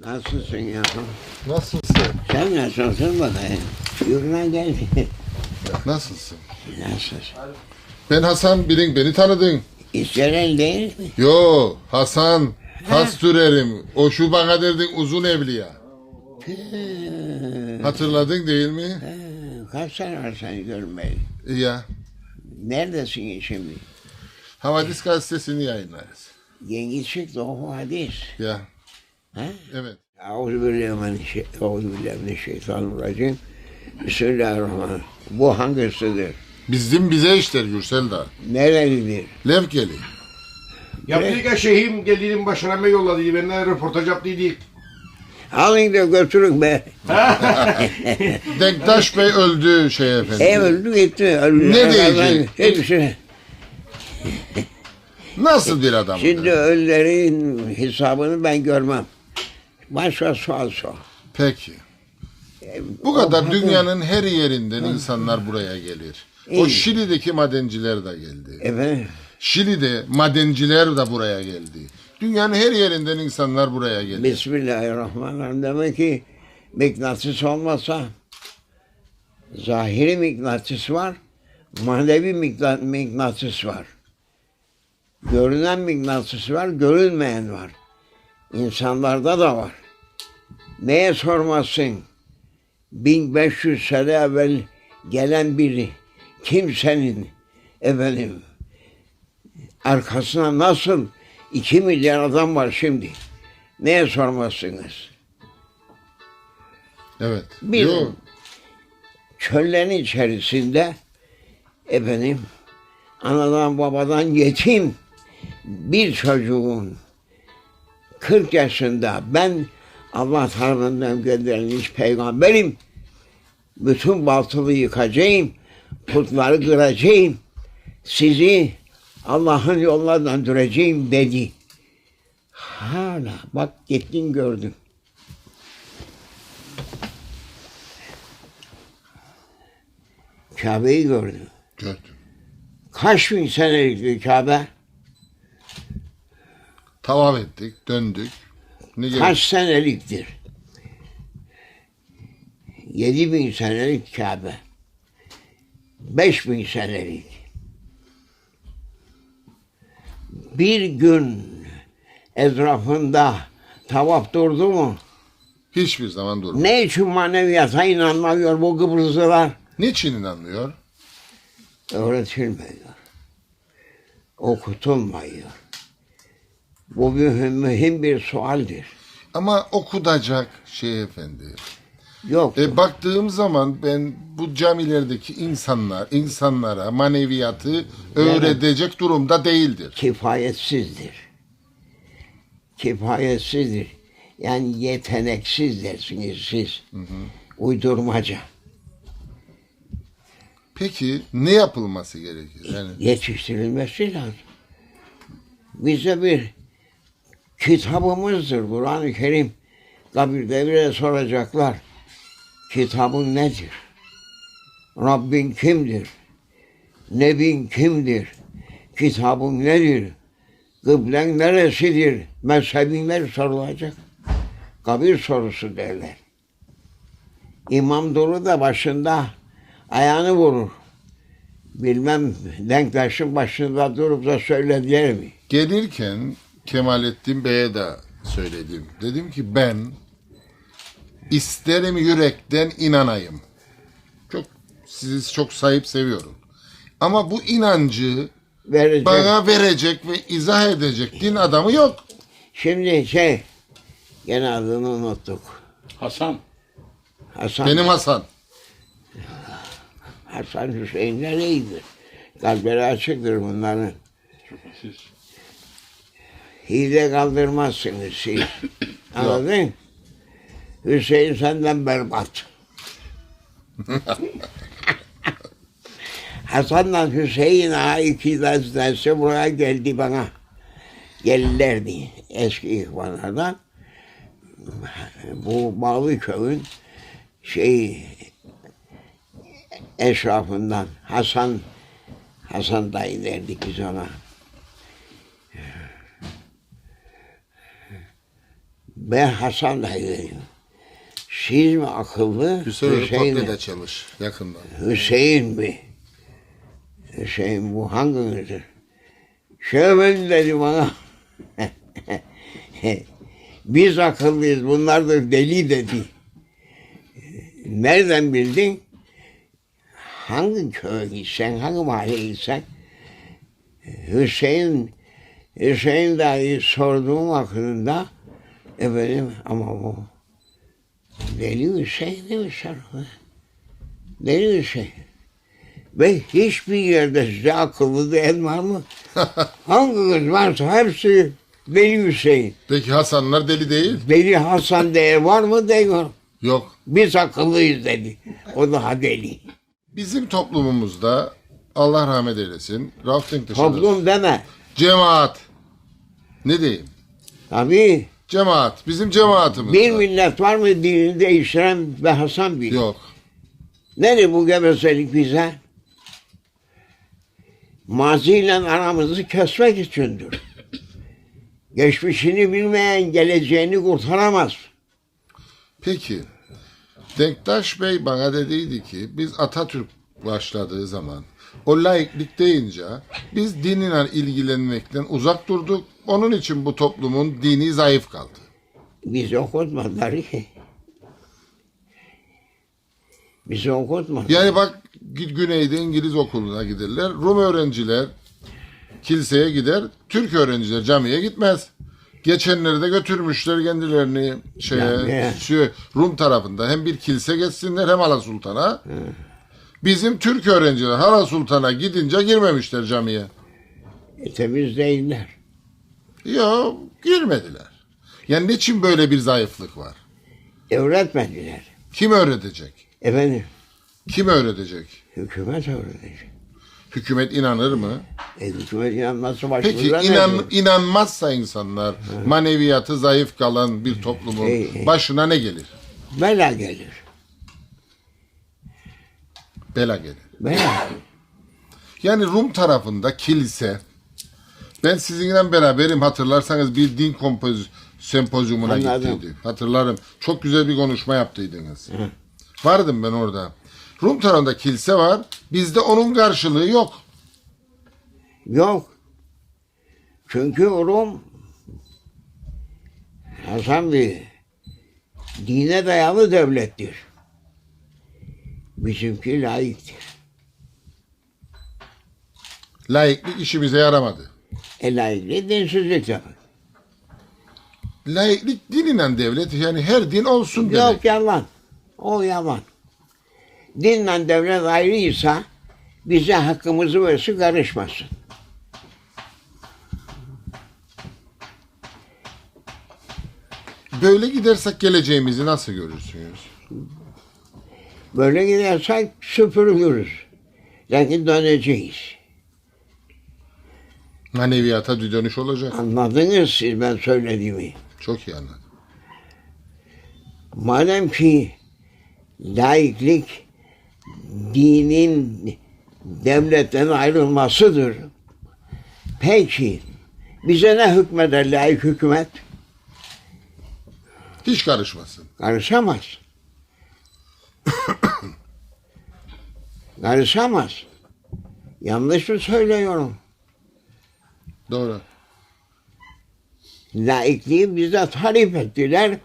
Nasılsın ya? Nasılsın? Sen nasılsın bakayım? Yürüme gel. Nasılsın? Nasılsın? Ben Hasan bilin beni tanıdın. İstenen değil mi? Yo Hasan has sürerim. O şu bana derdin uzun evliya. Hatırladın değil mi? Ha, Kaç sene var seni görmeyeli? Ya. Neredesin şimdi? Havadis gazetesini yayınlarız. Yengi çıktı o hadis. Ya. Ha? Evet. Euzubillahimineşşeytanirracim. Bismillahirrahmanirrahim. Bu hangisidir? Bizim bize işler Gürsel da. Nerelidir? Levkeli. Yaptık ya şeyhim geldiğinin başına mı yolladı? Benden röportaj yaptıydık. Alın da götürün be. Denktaş Bey öldü şey efendi. Ev öldü gitti. Öldü. Ne diyecek? Hepsi. Nasıl bir adam? Şimdi ölülerin hesabını ben görmem. Başka sual sor. Peki. E, Bu kadar dünyanın her yerinden insanlar buraya gelir. O İyi. Şili'deki madenciler de geldi. Efendim? Şili'de madenciler de buraya geldi. Dünyanın her yerinden insanlar buraya geldi. Bismillahirrahmanirrahim. Demek ki mıknatıs olmasa zahiri mıknatıs var, manevi mıkna- mıknatıs var. Görünen mıknatıs var, görünmeyen var. İnsanlarda da var. Neye sormazsın? 1500 sene evvel gelen biri kimsenin efendim arkasına nasıl 2 milyar adam var şimdi. Neye sormazsınız? Evet. Bir Yo, çöllerin içerisinde efendim anadan babadan yetim bir çocuğun 40 yaşında ben Allah tarafından gönderilmiş peygamberim bütün batılı yıkacağım putları kıracağım sizi Allah'ın yoluna döndüreceğim dedi. Hala bak gittin gördün. Kabe'yi gördüm. gördüm. Kaç bin senelikti Kabe? Tavaf ettik, döndük. Ne gerek? Kaç seneliktir? Yedi bin senelik Kabe. Beş bin senelik. Bir gün etrafında tavaf durdu mu? Hiçbir zaman durmadı. Ne için maneviyata inanmıyor bu Kıbrıslılar? Niçin inanmıyor? öğretilmiyor. Okutulmuyor. Bu mühim, mühim bir sualdir. Ama okutacak şey efendi. Yok. E, baktığım zaman ben bu camilerdeki insanlar, insanlara maneviyatı öğretecek durumda değildir. kifayetsizdir. Kifayetsizdir. Yani yeteneksiz dersiniz siz. Uydurmaca. Peki ne yapılması gerekir? Yani Yetiştirilmesi lazım. Bize bir kitabımızdır Kur'an-ı Kerim. Kabirde bile soracaklar. Kitabın nedir? Rabbin kimdir? Nebin kimdir? Kitabın nedir? Kıblen neresidir? Mezhebinler sorulacak. Kabir sorusu derler. İmam durur da başında ayağını vurur. Bilmem Denktaş'ın başında durup da söylediler mi? gelirken Kemalettin Bey'e de söyledim. Dedim ki ben isterim yürekten inanayım. Çok sizi çok sahip seviyorum. Ama bu inancı Verecek. bana verecek ve izah edecek din adamı yok. Şimdi şey, gene adını unuttuk. Hasan. Hasan, Benim Hasan. Hasan Hüseyinler iyidir. Kalpleri açıktır bunların. Siz. Hile kaldırmazsınız siz. Anladın? Hüseyin senden berbat. Hasan'la Hüseyin ağa iki tanesi buraya geldi bana. Gelirlerdi eski ihvanlardan. Bu Bağlı köyün şey eşrafından Hasan Hasan dayı derdik biz ona. Ben Hasan dayıyım. Siz mi akıllı? Hüseyin Hüseyin, mi? çalış yakında. Hüseyin mi? Hüseyin bu hanginiz? Şöyle dedi bana. Biz akıllıyız, bunlar da deli dedi. Nereden bildin? Hangi köye gitsen, hangi mahalleye gitsen? Hüseyin, Hüseyin dahi sorduğum aklında efendim ama bu deli Hüseyin demişler. ona. Deli Hüseyin. Ve hiçbir yerde size akıllı diyen var mı? Hangi kız varsa hepsi Deli Hüseyin. Peki Hasanlar deli değil? Deli Hasan diye var mı diyor. Yok. Biz akıllıyız dedi. O daha deli. Bizim toplumumuzda Allah rahmet eylesin. Rafting dışında. Toplum deme. Cemaat. Ne diyeyim? Tabii Cemaat. Bizim cemaatimiz. bir millet var mı dinini değiştiren ve Hasan bir. Yok. Nedir bu gevezelik bize? Maziyle aramızı kesmek içindir. Geçmişini bilmeyen geleceğini kurtaramaz. Peki. Denktaş Bey bana dediydi ki biz Atatürk başladığı zaman o laiklik deyince biz dinle ilgilenmekten uzak durduk. Onun için bu toplumun dini zayıf kaldı. Bizi okutmadılar ki. Bizi okutmadılar. Yani bak gü- güneyde İngiliz okuluna giderler. Rum öğrenciler kiliseye gider. Türk öğrenciler camiye gitmez. Geçenleri de götürmüşler kendilerini şeye, şu Rum tarafında hem bir kilise geçsinler hem Hala Sultan'a. Bizim Türk öğrenciler Hala Sultan'a gidince girmemişler camiye. E, temiz değiller. Yok girmediler. Yani niçin böyle bir zayıflık var? Öğretmediler. Kim öğretecek? Efendim, Kim öğretecek? hükümet öğretecek. Hükümet inanır mı? E, hükümet inanması Peki başımıza ne inan, inanmazsa insanlar maneviyatı zayıf kalan bir toplumun Şey- başına ne gelir? Bela gelir. Bela gelir. Bela. Yani Rum tarafında kilise ben sizinle beraberim hatırlarsanız bir din kompoz sempozyumuna Anladım. gittiydik. Hatırlarım. Çok güzel bir konuşma yaptıydınız. Vardım ben orada. Rum tarafında kilise var. Bizde onun karşılığı yok. Yok. Çünkü Rum Hasan Bey dine dayalı devlettir. Bizimki laiktir. Laiklik işimize yaramadı. E laiklik dinsizlik tabii. Laiklik dininen devlet yani her din olsun demek. Yok yalan. O yalan. Dinle devlet ayrıysa bize hakkımızı versin karışmasın. Böyle gidersek geleceğimizi nasıl görürsünüz? Böyle gidersek süpürülürüz. Lakin döneceğiz. Maneviyata bir dönüş olacak. Anladınız siz ben söylediğimi. Çok iyi anladım. Madem ki laiklik dinin devletten ayrılmasıdır. Peki bize ne hükmeder laik hükümet? Hiç karışmasın. Karışamaz. Karışamaz. Yanlış mı söylüyorum? Doğru. Laikliği bize tarif ettiler.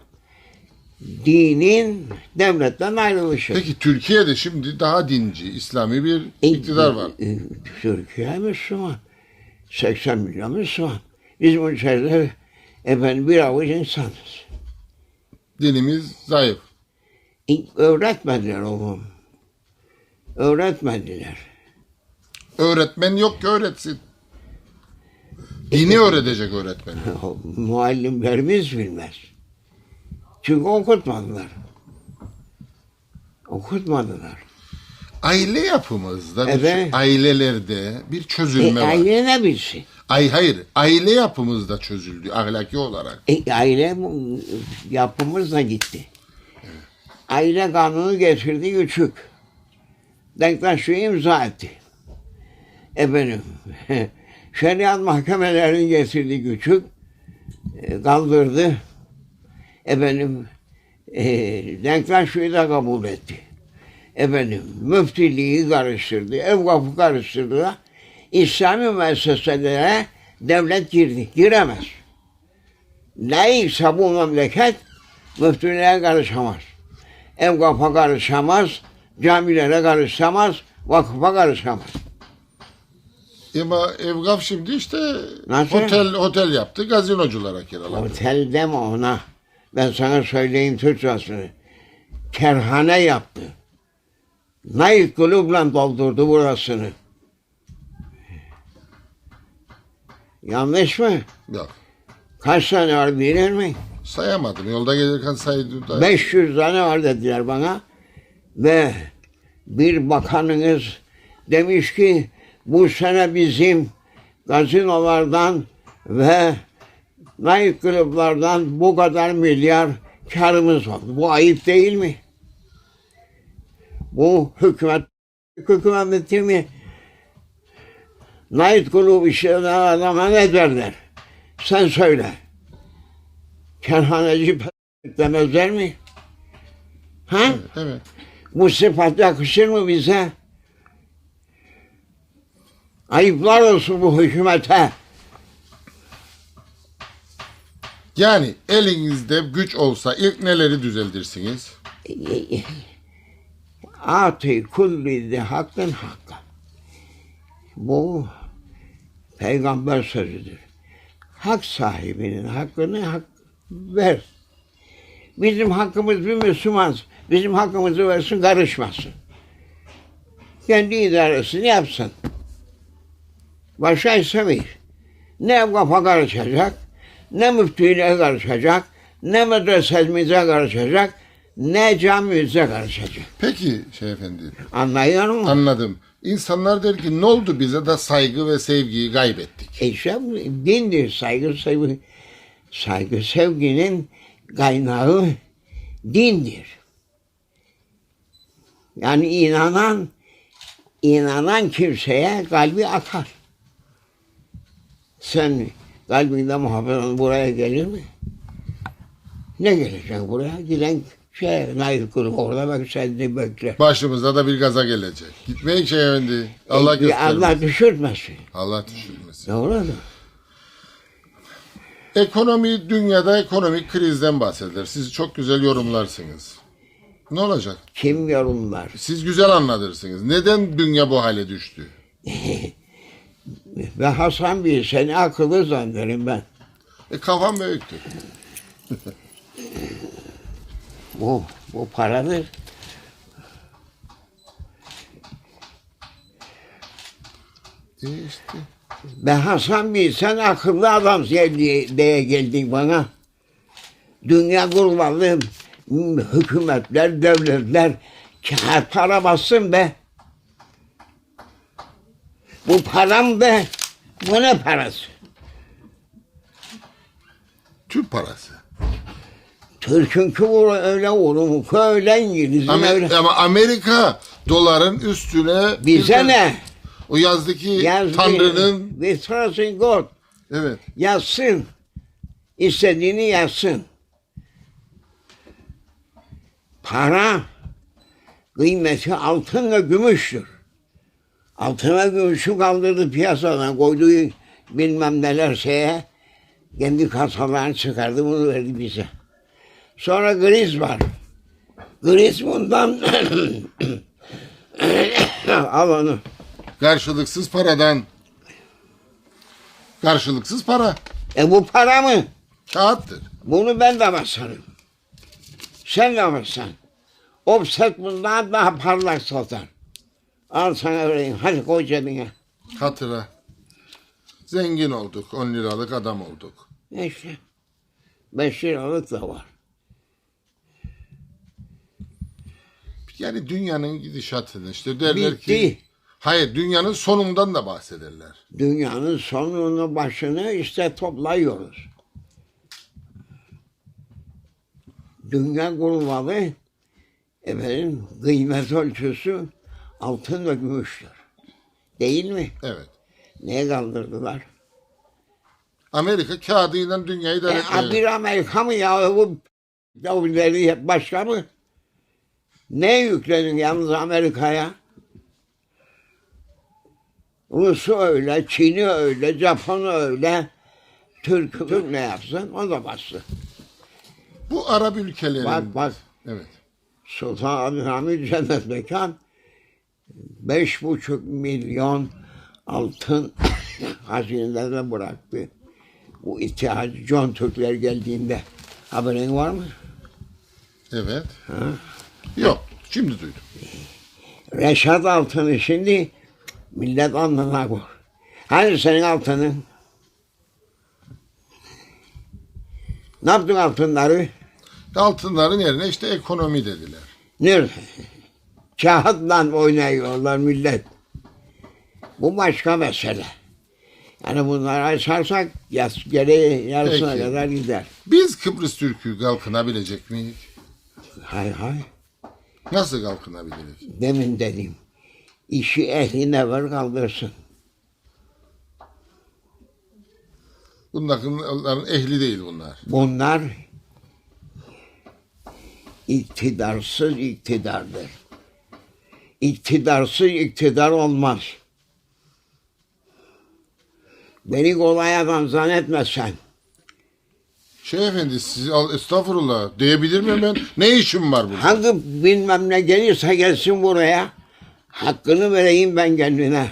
Dinin devletten ayrılışı. Peki Türkiye'de şimdi daha dinci, İslami bir iktidar var. E, Türkiye Müslüman. 80 milyon Müslüman. Biz bu içeride efendim bir avuç insanız. Dinimiz zayıf. E, Öğretmediler oğlum. Öğretmediler. Öğretmen yok ki öğretsin. Dini öğretecek öğretmen. Muallimlerimiz bilmez. Çünkü okutmadılar. Okutmadılar. Aile yapımızda, bir- Evet. ailelerde bir E, çözülme var. aile ne bilsin? Ay hayır, aile yapımızda çözüldü ahlaki olarak. E, aile bu- yapımız da gitti. Aile kanunu getirdi küçük. Denktaş'ı imza etti. Efendim, şeriat mahkemelerinin getirdi küçük. E, kaldırdı. Efendim e, Denktaşlığı da kabul etti. Efendim müftiliği karıştırdı, evkafı karıştırdı. İslami müesseselere devlet girdi, giremez. Layıksa bu memleket müftülüğe karışamaz. Evkafa karışamaz, camilere karışamaz, vakıfa karışamaz. Ama Evgaf şimdi işte Nasıl? otel otel yaptı, gazinoculara kiraladı. Otel deme ona. Ben sana söyleyeyim Türkçesini. Kerhane yaptı. Night Club'la doldurdu burasını. Yanlış mı? Yok. Kaç tane var bilir mi? Sayamadım. Yolda gelirken saydım da. 500 tane var dediler bana. Ve bir bakanınız demiş ki bu sene bizim gazinolardan ve night club'lardan bu kadar milyar karımız oldu. Bu ayıp değil mi? Bu hükümet hükümeti mi? Night club işleten adama ne derler? Sen söyle. Kerhaneci demezler mi? Ha? Evet, evet. Bu sıfat yakışır mı bize? Ayıplar olsun bu hükümete. Yani elinizde güç olsa ilk neleri düzeltirsiniz? Ati kulli de hakkın hakka. Bu peygamber sözüdür. Hak sahibinin hakkını hak ver. Bizim hakkımız bir Müslüman. Bizim hakkımızı versin karışmasın. Kendi idaresini yapsın. Başka istemeyiz. Ne kafa karışacak, ne müftüyle karışacak, ne medresemize karışacak, ne camimize karışacak. Peki şey efendi. Anlıyor musun? Anladım. İnsanlar der ki ne oldu bize de saygı ve sevgiyi kaybettik. E işte dindir saygı sevgi. Saygı sevginin kaynağı dindir. Yani inanan inanan kimseye kalbi akar. Sen kalbinde muhabbet buraya gelir mi? Ne gelecek buraya? Giden şey, nail kurup orada bak sen de bekler. Başımıza da bir gaza gelecek. Gitmeyin şey efendi. Allah E, göstermesin. Allah düşürmesin. Allah düşürmesin. Doğru mu? Ekonomi, dünyada ekonomik krizden bahseder. Siz çok güzel yorumlarsınız. Ne olacak? Kim yorumlar? Siz güzel anlatırsınız. Neden dünya bu hale düştü? Ve Hasan Bey seni akıllı zannederim ben. E kafam büyüktü. Bu, bu paradır. E işte. Ben Hasan Bey sen akıllı adam diye, diye geldin bana. Dünya kurmalı hükümetler, devletler kağıt para bassın be. Bu param be. Bu ne parası? Türk parası. Türk'ünkü vuru öyle vurumuk, öyle İngiliz'in Amer- öyle. ama Amerika doların üstüne Bize ne? O yazdaki Yazdı. Tanrı'nın We trust in God. evet Yazsın. İstediğini yazsın. Para kıymeti altın ve gümüştür. Altın ve gümüşü kaldırdı piyasadan koyduğu bilmem neler şeye kendi kasalarını çıkardı bunu verdi bize. Sonra kriz var. Kriz bundan al onu. karşılıksız paradan karşılıksız para E bu para mı? kağıttır. Bunu ben de basarım. Sen de basan. Offset bundan daha parlak satar. Al sana vereyim. Hadi koy cebine. Hatıra. Zengin olduk. 10 liralık adam olduk. İşte. Beş liralık da var. Yani dünyanın gidişatını işte derler Bitti. ki hayır dünyanın sonundan da bahsederler. Dünyanın sonunu başını işte toplayıyoruz. Dünya kurmalı efendim kıymet ölçüsü altın ve gümüştür. Değil mi? Evet. Neye kaldırdılar? Amerika kağıdıyla dünyayı idare E, bir Amerika mı ya? Bu Yahudileri başka mı? Ne yükledin yalnız Amerika'ya? Rus'u öyle, Çin'i öyle, Japon'u öyle. Türk, Türk ne yapsın? O da bastı. Bu Arap ülkelerin... Bak bak Evet. Sultan Abdülhamid Cennet Mekan beş buçuk milyon altın hazinelerine bıraktı. Bu İttihat John Türkler geldiğinde haberin var mı? Evet. Yok. Şimdi duydum. Reşat altını şimdi millet alnına koy. Hani senin altının? Ne yaptın altınları? Altınların yerine işte ekonomi dediler. Nerede? Kağıtla oynuyorlar millet. Bu başka mesele. Yani bunları açarsak yas, geri yarısına Peki. kadar gider. Biz Kıbrıs Türk'ü kalkınabilecek miyiz? Hay hay. Nasıl kalkınabiliriz? Demin dedim. İşi ehline ver kaldırsın. Bunların ehli değil bunlar. Bunlar iktidarsız iktidardır. İktidarsız iktidar olmaz. Beni kolay adam zannetme sen. Şey efendi siz al estağfurullah diyebilir miyim ben? Ne işim var burada? Hangi bilmem ne gelirse gelsin buraya. Hakkını vereyim ben kendine.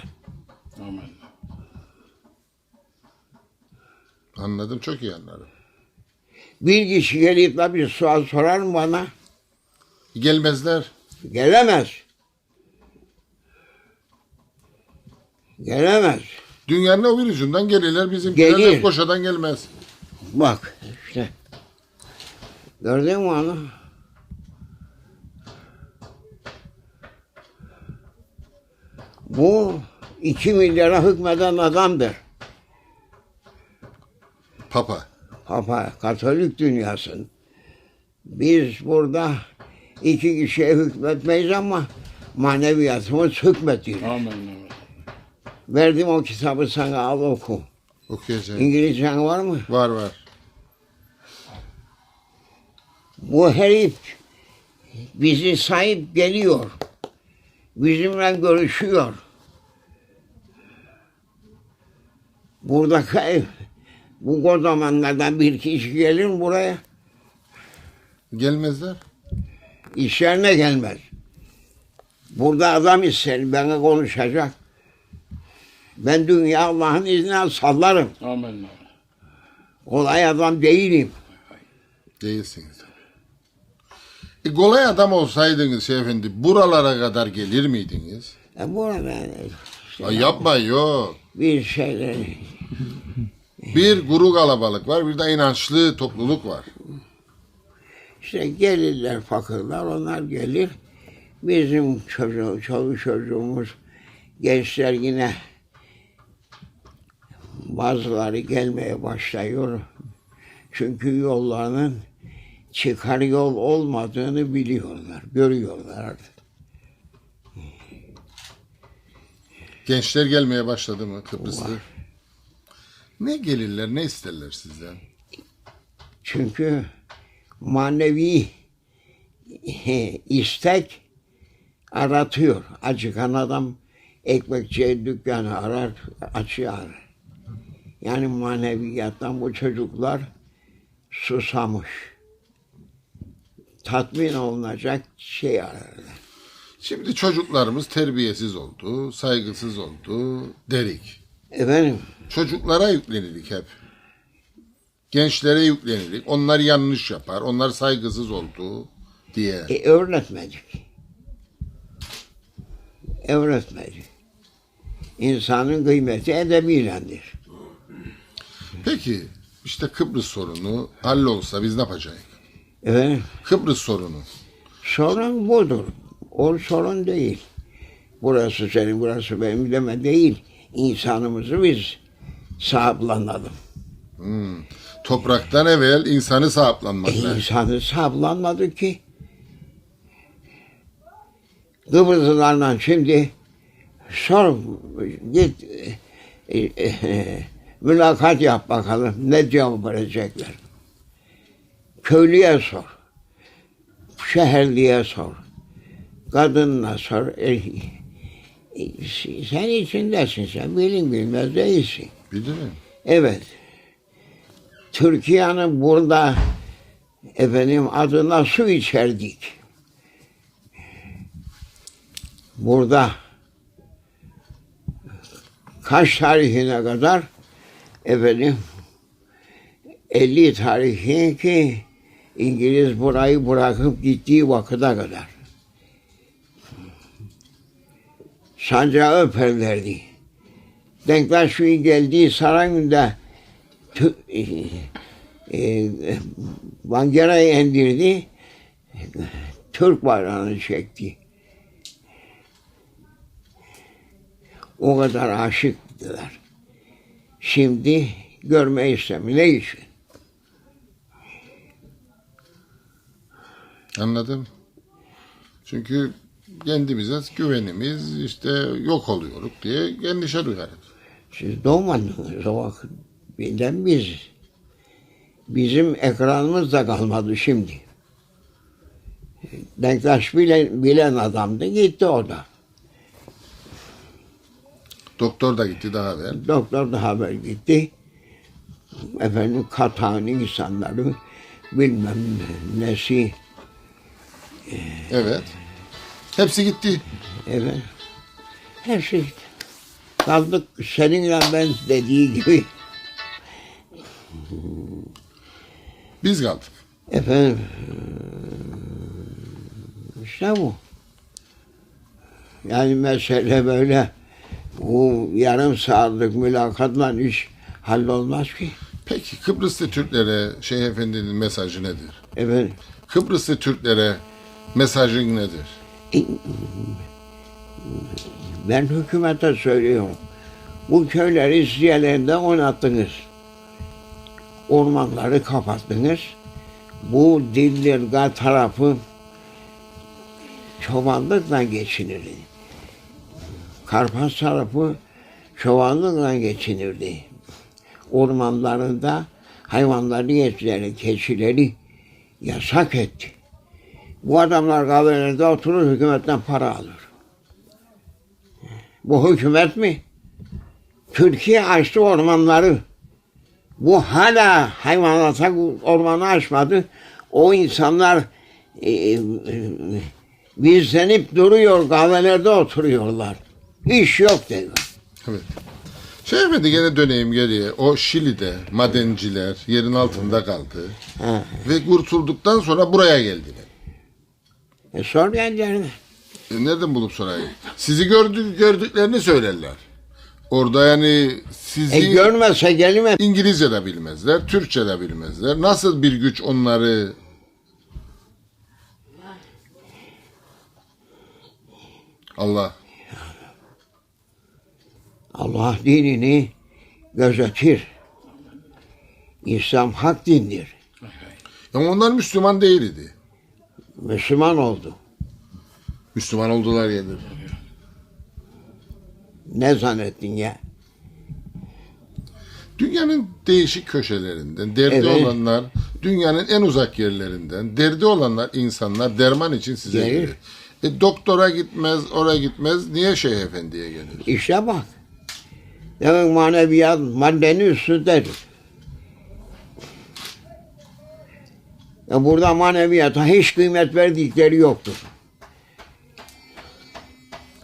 Anladım çok iyi anladım. Bir kişi gelip de bir sual sorar mı bana? Gelmezler. Gelemez. Gelemez. Dünyanın o bir ucundan gelirler bizimkiler Gelir. koşadan gelmez. Bak işte. Gördün mü onu? Bu iki milyara hükmeden adamdır. Papa. Papa, Katolik dünyasın. Biz burada iki kişiye hükmetmeyiz ama maneviyatımız hükmediyor. Amin. Verdim o kitabı sana al oku. Okuyacağım. İngilizcen var mı? Var var. Bu herif bizi sahip geliyor. Bizimle görüşüyor. Buradaki ev, bu kodamanlardan bir kişi gelir buraya? Gelmezler. İş yerine gelmez. Burada adam ister, bana konuşacak. Ben dünya Allah'ın izniyle sallarım. Amin. amin. Kolay adam değilim. Değilsiniz. E, kolay adam olsaydınız şey efendi buralara kadar gelir miydiniz? E burada işte Ay yapma yok. bir şeyler Bir guru kalabalık var bir de inançlı topluluk var. İşte gelirler fakirler, onlar gelir. Bizim çocuğu, çoluk çocuğumuz, gençler yine bazıları gelmeye başlıyor. Çünkü yollarının çıkar yol olmadığını biliyorlar, görüyorlar artık. Gençler gelmeye başladı mı Kıbrıs'ta? Ne gelirler ne isterler sizden? Çünkü manevi istek aratıyor. Acıkan adam ekmekçi dükkanı arar, açıyor. Yani maneviyattan bu çocuklar susamış. Tatmin olunacak şey ararlar. Şimdi çocuklarımız terbiyesiz oldu, saygısız oldu, derik. Efendim, Çocuklara yüklenilik hep. Gençlere yüklenilik. Onlar yanlış yapar, onlar saygısız oldu diye. e, öğretmedik. Öğretmedik. İnsanın kıymeti edebiylendir. Peki işte Kıbrıs sorunu hallolsa biz ne yapacağız? Efendim, Kıbrıs sorunu. Sorun budur. O sorun değil. Burası senin, burası benim deme değil. İnsanımızı biz sahiplanalım. Topraktan evvel insanı sahiplenmek. E, insanı sahiplanmadı ki. Kıbrıslılarla şimdi sor, git e, e, e, mülakat yap bakalım ne cevap verecekler. Köylüye sor. şehirliye sor. Kadınla sor. E, sen içindesin sen. Bilin bilmez değilsin. Bilirim. Evet. Türkiye'nin burada efendim adına su içerdik. Burada kaç tarihine kadar efendim 50 tarihi ki İngiliz burayı bırakıp gittiği vakıta kadar. Sancağı öperlerdi. Denktaş'ın geldiği sarayında tü- e, e, Bangera'yı indirdi. Türk bayrağını çekti. O kadar aşıktılar. Şimdi görme istemiyor. Ne için? Anladım. Çünkü kendimize güvenimiz işte yok oluyoruz diye endişe duyarız. Siz doğmadınız o vakit. Bizden biz. Bizim ekranımız da kalmadı şimdi. Denktaş bilen, bilen adamdı gitti o da. Doktor da gitti daha evvel. Doktor da haber gitti. Efendim katağın insanları bilmem nesi. Evet. Hepsi gitti. Evet. Her şey kaldık seninle ben dediği gibi. Biz kaldık. Efendim işte bu. Yani mesele böyle bu yarım saatlik mülakatla iş hallolmaz ki. Peki Kıbrıslı Türklere Şeyh Efendi'nin mesajı nedir? Efendim Kıbrıslı Türklere mesajın nedir? ben hükümete söylüyorum. Bu köyleri ziyaretinde oynattınız. Ormanları kapattınız. Bu Dillirga tarafı çobanlıkla geçinirdi. Karpas tarafı çobanlıkla geçinirdi. Ormanlarında hayvanları yetkileri, keçileri yasak etti. Bu adamlar kahvelerde oturur hükümetten para alır. Bu hükümet mi? Türkiye açtı ormanları. Bu hala hayvanata ormanı açmadı. O insanlar e, e, bizlenip duruyor, kahvelerde oturuyorlar. İş yok dedi. Evet. Şeyh Efendi gene döneyim geriye. O Şili'de madenciler yerin altında kaldı. Ha. Ve kurtulduktan sonra buraya geldiler. E sor gençlerine. E, nereden bulup sorayım? Sizi gördük, gördüklerini söylerler. Orada yani sizi E görmese gelme. İngilizce de bilmezler, Türkçe de bilmezler. Nasıl bir güç onları Allah Allah dinini gözetir. İslam hak dindir. ama onlar Müslüman değildi. Müslüman oldu. Müslüman oldular gelir. Ne zannettin ya? Dünyanın değişik köşelerinden, derdi Evet. olanlar, dünyanın en uzak yerlerinden, derdi olanlar insanlar derman için size Gelir. gelir. E, doktora gitmez, oraya gitmez. Niye Şeyh Efendi'ye gelir? İşte bak. Demek maneviyat maddenin üstündedir. Ya burada maneviyata hiç kıymet verdikleri yoktur.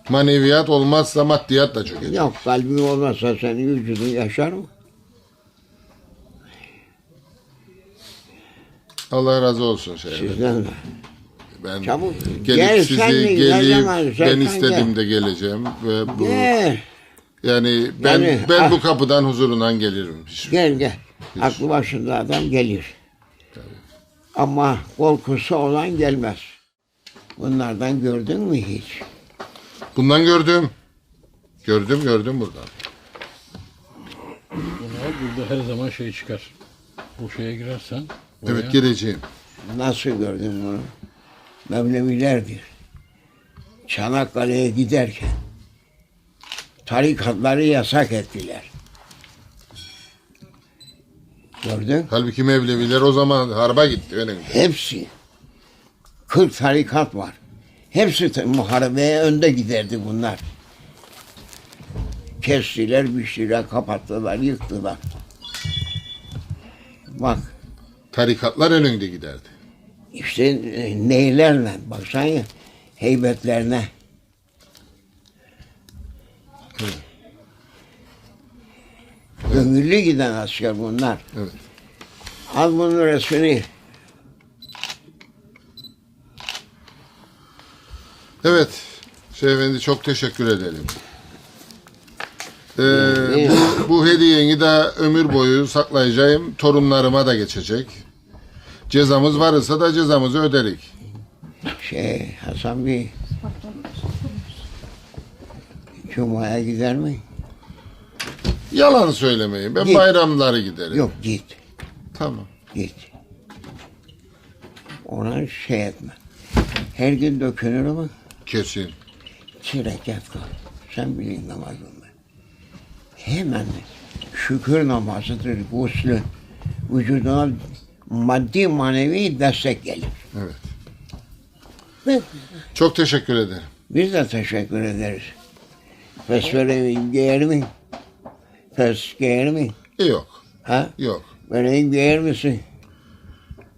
Maneviyat olmazsa maddiyat da çökecek. Yok kalbin olmazsa senin vücudun yaşar mı? Allah razı olsun Efendi. Sizden de. Ben Çabuk. gelip Gel sizi sen de, ne gelip zaman ben zaten istedim de geleceğim ve bu Gel, yani ben Yani, ben ah. bu kapıdan huzurundan gelirim. Hiç- gel gel. Aklı başında adam gelir. Ama korkusu olan gelmez. Bunlardan gördün mü hiç? Bundan gördüm. Gördüm gördüm buradan. Bunlar burada her zaman şey çıkar. Bu şeye girersen oraya, Evet geleceğim. Nasıl gördün bunu? Mevlevilerdir. Çanakkale'ye giderken tarikatları yasak ettiler. Gördün? Halbuki Mevleviler o zaman harba gitti benim. Hepsi. 40 tarikat var. Hepsi muharebeye önde giderdi bunlar. Kestiler, biçtiler, kapattılar, yıktılar. Bak Tarikatlar önünde giderdi. işte e, neylerle, baksana ya, heybetlerine. Gönüllü giden asker bunlar. Evet. Al bunun resmini. Evet. Şeyh Efendi çok teşekkür ederim. Ee, bu, bu hediyeni de ömür boyu saklayacağım. Torunlarıma da geçecek. Cezamız varsa da cezamızı öderik. Şey Hasan Bey. Cuma'ya gider mi? Yalan söylemeyin. Ben Git. bayramları giderim. Yok git. Tamam. Git. Ona şey etme. Her gün dökülür ama Kesin. iki rekat kal. Sen bilin namazını. Hemen şükür namazıdır, guslü. Vücuduna maddi manevi destek gelir. Evet. Ve Çok teşekkür ederim. Biz de teşekkür ederiz. Pes vereyim giyer mi? Pes giyer mi? E, yok. Ha? Yok. Vereyim giyer misin?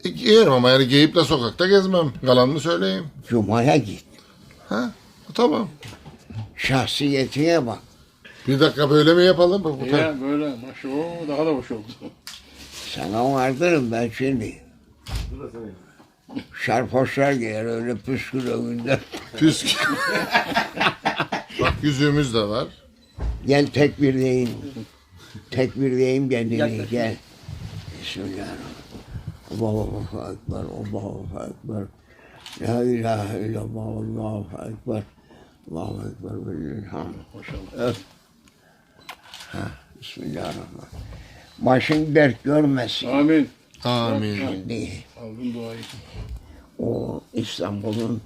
E, giyerim ama yani giyip de sokakta gezmem. Yalan mı söyleyeyim? Cuma'ya git. Ha? Tamam. Şahsiyetine bak. Bir dakika böyle mi yapalım? Bu, bu Ya böyle maşallah daha da hoş oldu. Sana vardırım ben şimdi. Şarpoşlar giyer öyle püskül önünde. Püsk. Bak yüzüğümüz de var. Gel tekbirleyim. Tekbirleyim kendini gel. Bismillahirrahmanirrahim. Allahu Ekber, Allahu Ekber. La ilahe illallah, Allahu Ekber. Allahu Ekber ve hamd. Maşallah. Öp. Ha, Bismillahirrahmanirrahim. Başın dert görmesin. Amin. Amin. Şimdi Aldım duayı. o İstanbul'un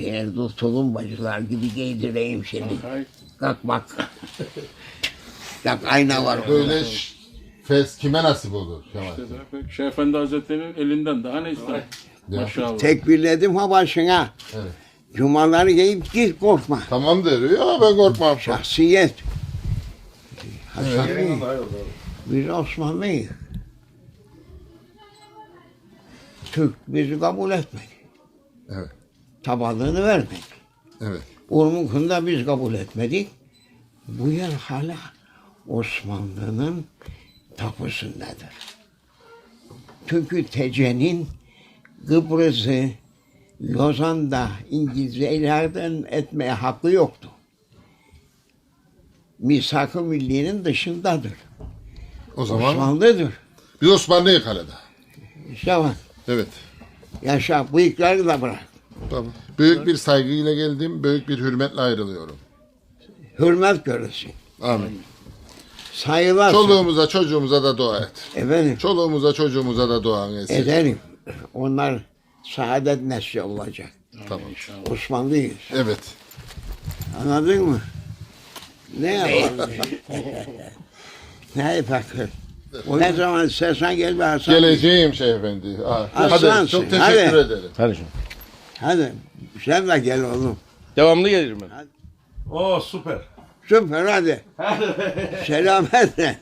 şehirde tulumbacılar gibi giydireyim seni. Kalk bak. Bak ayna var. Böyle fes kime nasip olur Kemal? Şeyh Efendi Hazretleri'nin elinden daha ne ister? Maşallah. Tekbirledim ha başına. Evet. Cumaları giyip git korkma. Tamamdır. Ya ben korkmam. Şahsiyet. Hasan Bey, biz Osmanlıyız. Türk bizi kabul etmedi. Evet. Tabanlığını vermedi. Evet. Urmuk'unu da biz kabul etmedik. Bu yer hala Osmanlı'nın tapusundadır. Çünkü Tece'nin Kıbrıs'ı Lozan'da İngilizlerden etmeye hakkı yoktu. Misak-ı Milli'nin dışındadır. O zaman Osmanlı'dır. biz Osmanlıyız kalede. İşte bak, Evet. yaşa bıyıkları da bırak. Tamam. Büyük bir saygıyla geldim. Büyük bir hürmetle ayrılıyorum. Hürmet görürsün. Amin. Sayılarsın. Çoluğumuza çocuğumuza da dua et. Efendim, Çoluğumuza çocuğumuza da dua etsin. ederim. Onlar saadet nesli olacak. Tamam. İnşallah. Osmanlıyız. Evet. Anladın mı? Ne yapalım? ne yapalım? Ne zaman istersen gel be Hasan. Geleceğim Şeyh Efendi. Ha, Aslansın, Hadi çok teşekkür hadi. ederim. Kardeşim. Hadi sen de gel oğlum. Devamlı gelirim ben. Oo süper. Süper hadi. Selametle.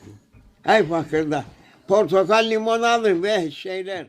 Hay fakirda. Portakal limon alır be şeyler.